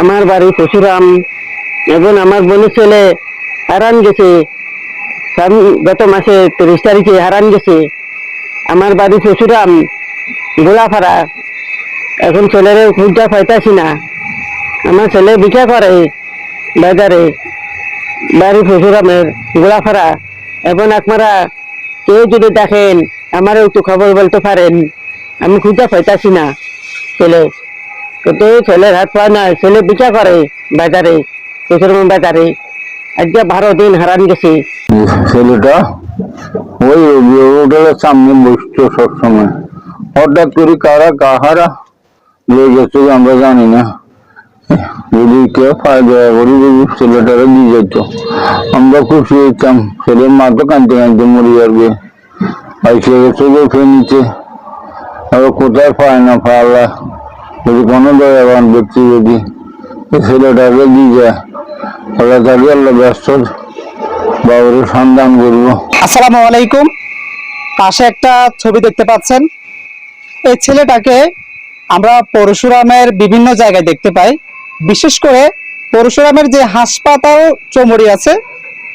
আমার বাড়ি পশুরাম। এখন আমার বোনের ছেলে হারান গেছে। গত মাসে তিরিশ তারিখে হারান গেছে। আমার বাড়ি পশুরাম, গোলাপাড়া। এখন ছেলের খুঁজা পাইতাছি না। আমার ছেলে বিক্রা করে বাজারে। বাড়ি পশুরামের গোলাপাড়া। এখন আপনারা কেউ যদি দেখেন, আমারও একটু খবর বলতে পারেন। আমি খুঁজা পাইতাছি না, ছেলে। কিন্তু ছেলের হাত পা না ছেলে বিচার করে বাজারে পশুরাম বাজারে আজকে বারো দিন হারান গেছে ছেলেটা, ওই হোটেলের সামনে বসতো সবসময়। হঠাৎ করে কারা কাহারা লয়ে গেছে আমরা জানি না। যদি কেউ পায় দয়া করে যদি ছেলেটারে দিয়ে যেত। আমরা খুশি হইতাম ছেলের মা তো কাঁদতে কাঁদতে মরে যাবে। আইসে গেছে যে ফেনিতে আর কোথায় পায় না পায় আল্লাহ। যদি কোনো দয়াবান ব্যক্তি যদি ছেলেটাকে দিয়ে যায়। আল্লাহ তাকে আল্লাহ ব্যস্ত বাবুর সন্ধান করব। আসসালামু আলাইকুম। পাশে একটা ছবি দেখতে পাচ্ছেন। এই ছেলেটাকে আমরা পরশুরামের বিভিন্ন জায়গায় দেখতে পাই। বিশেষ করে পরশুরামের যে হাসপাতাল চৌমড়ি আছে,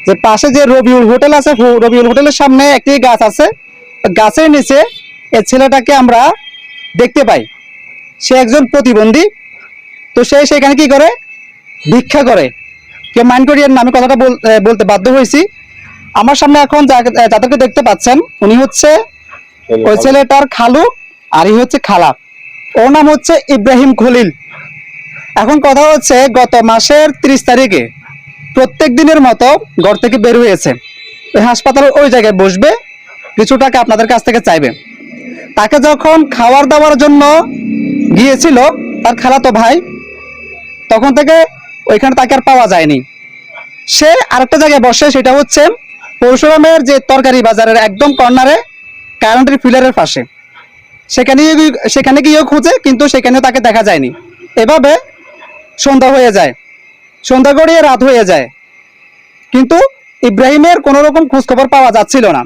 যে পাশে যে রবিউল হোটেল আছে রবিউল হোটেলের সামনে একটি গাছ আছে। গাছের নিচে এই ছেলেটাকে আমরা দেখতে পাই। সে একজন প্রতিবন্ধী। তো সে সেখানে কি করে? ভিক্ষা করে। কেউ মাইন্ড করিয়েন না আমি কথাটা বল- বলতে বাধ্য হয়েছি। আমার সামনে এখন যা- যাদেরকে দেখতে পাচ্ছেন উনি হচ্ছে ওই ছেলেটার খালু আর ই হচ্ছে খালা। ওর নাম হচ্ছে ইব্রাহিম খলিল। এখন কথা হচ্ছে গত মাসের ত্রিশ তারিখে প্রত্যেক দিনের মতো ঘর থেকে বের হয়েছে। ওই হাসপাতালের ওই জায়গায় বসবে কিছু টাকা আপনাদের কাছ থেকে চাইবে। তাকে যখন খাওয়ার দাওয়ার জন্য গিয়েছিল তার খালাতো ভাই, তখন থেকে ওইখানে তাকে আর পাওয়া যায়নি। সে আরেকটা জায়গায় বসে, সেটা হচ্ছে পরশুরামের যে তরকারি বাজারের একদম কর্নারে কারেন্টের ফিলারের পাশে। সেখানে সেখানে গিয়েও খুঁজে, কিন্তু সেখানে তাকে দেখা যায়নি। এভাবে সন্ধ্যা হয়ে যায়। সন্ধ্যা গড়িয়ে রাত হয়ে যায়। কিন্তু ইব্রাহিমের কোনো রকম খোঁজখবর পাওয়া যাচ্ছিল না।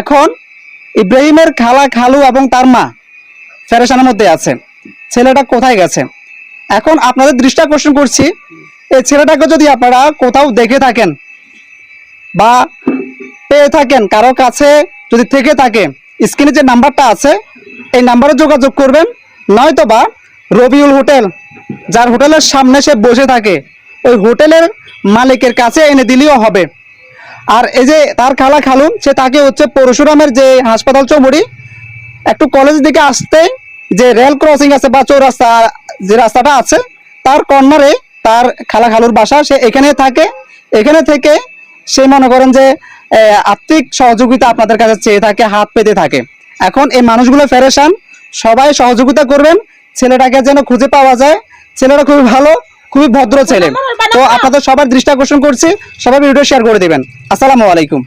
এখন ইব্রাহিমের খালা খালু এবং তার মা ফেরেশানের মধ্যে আছে। ছেলেটা কোথায় গেছে? এখন আপনাদের দৃষ্টি আকর্ষণ করছি, এই ছেলেটাকে যদি আপনারা কোথাও দেখে থাকেন বা পেয়ে থাকেন, কারও কাছে যদি থেকে থাকে, স্ক্রিনে যে নাম্বারটা আছে, এই নাম্বারে যোগাযোগ করবেন নয়তো বা রবিউল হোটেল, যার হোটেলের সামনে সে বসে থাকে, ওই হোটেলের মালিকের কাছে এনে দিলেও হবে। আর এই যে তার খালা খালুন সে তাকে হচ্ছে পরশুরামের যে হাসপাতাল চৌমুড়ি, একটু কলেজ দিকে আসতে যে রেল ক্রসিং আছে বা চৌরাস্তা, যে রাস্তাটা আছে, তার কর্নারে তার খালা খালুর বাসা, সে এখানে থাকে। এখানে থেকে সে মনে করেন যে আর্থিক সহযোগিতা আপনাদের কাছে চেয়ে থাকে, হাত পেতে থাকে। এখন এই মানুষগুলো ফেরেশান, সবাই সহযোগিতা করবেন, ছেলেটাকে যেন খুঁজে পাওয়া যায়। ছেলেটা খুবই ভালো খুবই ভদ্র ছেলে। তো আপনাদের সবার দৃষ্টি আকর্ষণ করছি সবাই ভিডিও শেয়ার করে দিবেন। আসসালামু আলাইকুম।